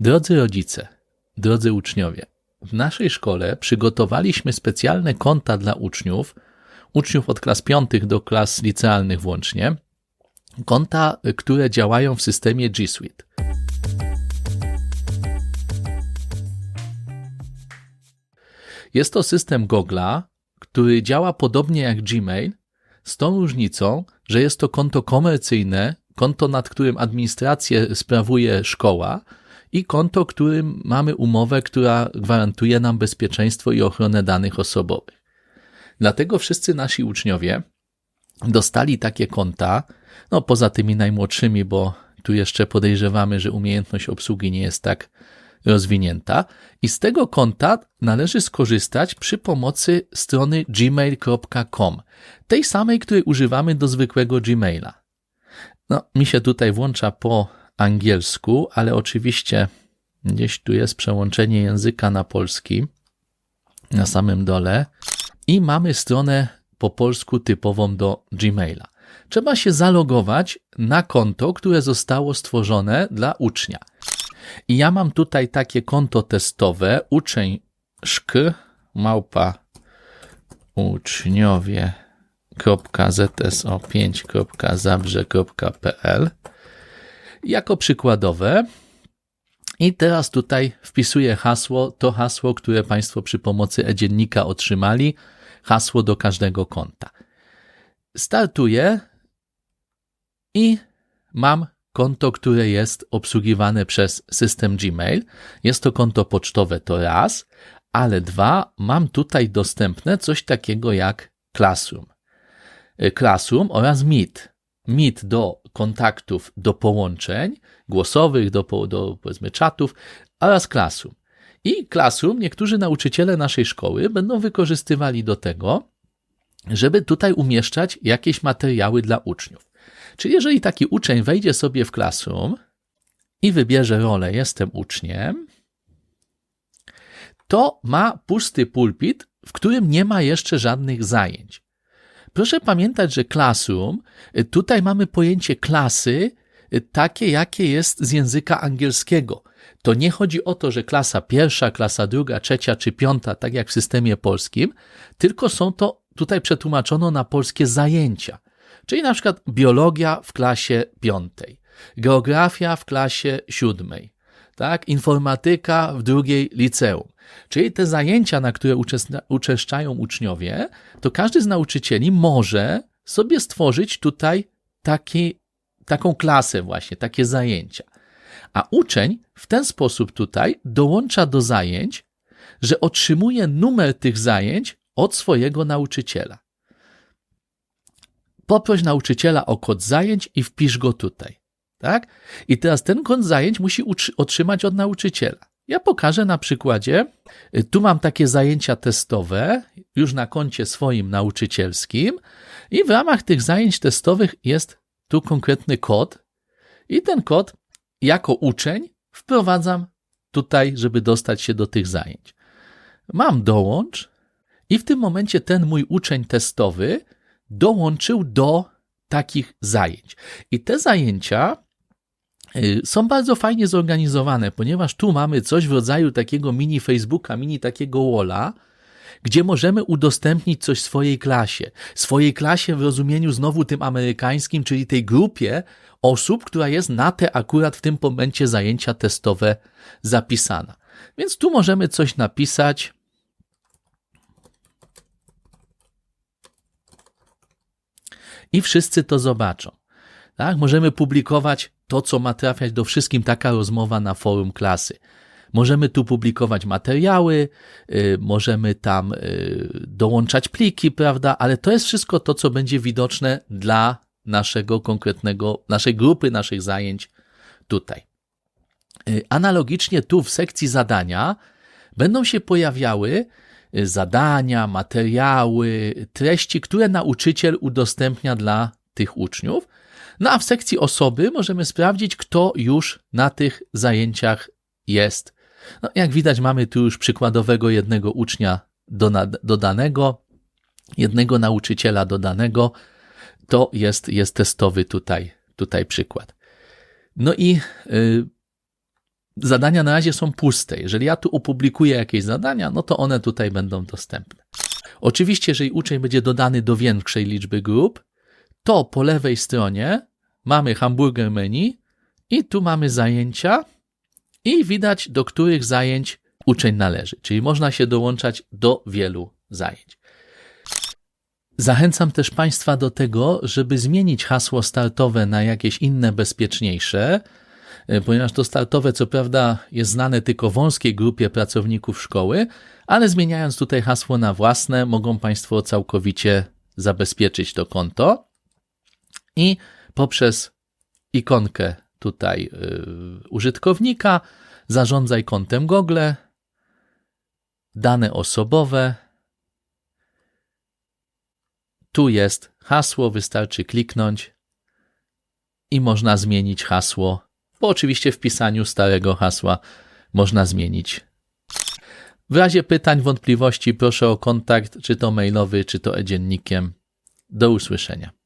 Drodzy rodzice, drodzy uczniowie, w naszej szkole przygotowaliśmy specjalne konta dla uczniów, uczniów od klas piątych do klas licealnych włącznie, konta, które działają w systemie G Suite. Jest to system Google'a, który działa podobnie jak Gmail, z tą różnicą, że jest to konto komercyjne, konto, nad którym administrację sprawuje szkoła i konto, którym mamy umowę, która gwarantuje nam bezpieczeństwo i ochronę danych osobowych. Dlatego wszyscy nasi uczniowie dostali takie konta, no poza tymi najmłodszymi, bo tu jeszcze podejrzewamy, że umiejętność obsługi nie jest tak rozwinięta i z tego konta należy skorzystać przy pomocy strony gmail.com, tej samej, której używamy do zwykłego Gmaila. No, mi się tutaj włącza po angielsku, ale oczywiście gdzieś tu jest przełączenie języka na polski na samym dole i mamy stronę po polsku typową do Gmaila. Trzeba się zalogować na konto, które zostało stworzone dla ucznia. I ja mam tutaj takie konto testowe uczeń szk małpa uczniowie.zso5.zabrze.pl jako przykładowe. I teraz tutaj wpisuję hasło, to hasło, które Państwo przy pomocy e-dziennika otrzymali, hasło do każdego konta. Startuję i mam konto, które jest obsługiwane przez system Gmail. Jest to konto pocztowe, to raz, ale dwa, mam tutaj dostępne coś takiego jak Classroom. Y, Classroom oraz Meet. Meet do kontaktów, do połączeń głosowych, do, do powiedzmy czatów oraz Classroom. I Classroom niektórzy nauczyciele naszej szkoły będą wykorzystywali do tego, żeby tutaj umieszczać jakieś materiały dla uczniów. Czyli jeżeli taki uczeń wejdzie sobie w Classroom i wybierze rolę jestem uczniem, to ma pusty pulpit, w którym nie ma jeszcze żadnych zajęć. Proszę pamiętać, że Classroom, y, tutaj mamy pojęcie klasy, y, takie jakie jest z języka angielskiego. To nie chodzi o to, że klasa pierwsza, klasa druga, trzecia czy piąta, tak jak w systemie polskim, tylko są to tutaj przetłumaczono na polskie zajęcia. Czyli na przykład biologia w klasie piątej, geografia w klasie siódmej, tak? informatyka w drugiej liceum. Czyli te zajęcia, na które uczęszczają uczniowie, to każdy z nauczycieli może sobie stworzyć tutaj taki, taką klasę właśnie, takie zajęcia. A uczeń w ten sposób tutaj dołącza do zajęć, że otrzymuje numer tych zajęć od swojego nauczyciela poproś nauczyciela o kod zajęć i wpisz go tutaj. Tak? I teraz ten kod zajęć musi otrzymać od nauczyciela. Ja pokażę na przykładzie. Y, tu mam takie zajęcia testowe, już na koncie swoim nauczycielskim, i w ramach tych zajęć testowych jest tu konkretny kod. I ten kod jako uczeń wprowadzam tutaj, żeby dostać się do tych zajęć. Mam dołącz, i w tym momencie ten mój uczeń testowy dołączył do takich zajęć. I te zajęcia są bardzo fajnie zorganizowane, ponieważ tu mamy coś w rodzaju takiego mini Facebooka, mini takiego walla, gdzie możemy udostępnić coś swojej klasie. Swojej klasie w rozumieniu znowu tym amerykańskim, czyli tej grupie osób, która jest na te akurat w tym momencie zajęcia testowe zapisana. Więc tu możemy coś napisać, i wszyscy to zobaczą. Tak? Możemy publikować to, co ma trafiać do wszystkim, taka rozmowa na forum klasy. Możemy tu publikować materiały, yy, możemy tam yy, dołączać pliki, prawda? Ale to jest wszystko to, co będzie widoczne dla naszego konkretnego, naszej grupy, naszych zajęć tutaj. Yy, analogicznie tu w sekcji zadania będą się pojawiały Y, zadania, materiały, treści, które nauczyciel udostępnia dla tych uczniów. No a w sekcji osoby możemy sprawdzić, kto już na tych zajęciach jest. No, jak widać, mamy tu już przykładowego jednego ucznia dodanego, jednego nauczyciela dodanego. To jest, jest testowy tutaj, tutaj przykład. No i yy, zadania na razie są puste. Jeżeli ja tu opublikuję jakieś zadania, no to one tutaj będą dostępne. Oczywiście, jeżeli uczeń będzie dodany do większej liczby grup, to po lewej stronie mamy hamburger menu i tu mamy zajęcia i widać, do których zajęć uczeń należy. Czyli można się dołączać do wielu zajęć. Zachęcam też Państwa do tego, żeby zmienić hasło startowe na jakieś inne, bezpieczniejsze, e, ponieważ to startowe, co prawda, jest znane tylko wąskiej grupie pracowników szkoły, ale zmieniając tutaj hasło na własne, mogą Państwo całkowicie zabezpieczyć to konto i poprzez ikonkę tutaj yy, użytkownika zarządzaj kontem Google, dane osobowe, tu jest hasło, wystarczy kliknąć i można zmienić hasło, bo oczywiście w pisaniu starego hasła można zmienić. W razie pytań, wątpliwości proszę o kontakt, czy to mailowy, czy to e-dziennikiem. Do usłyszenia.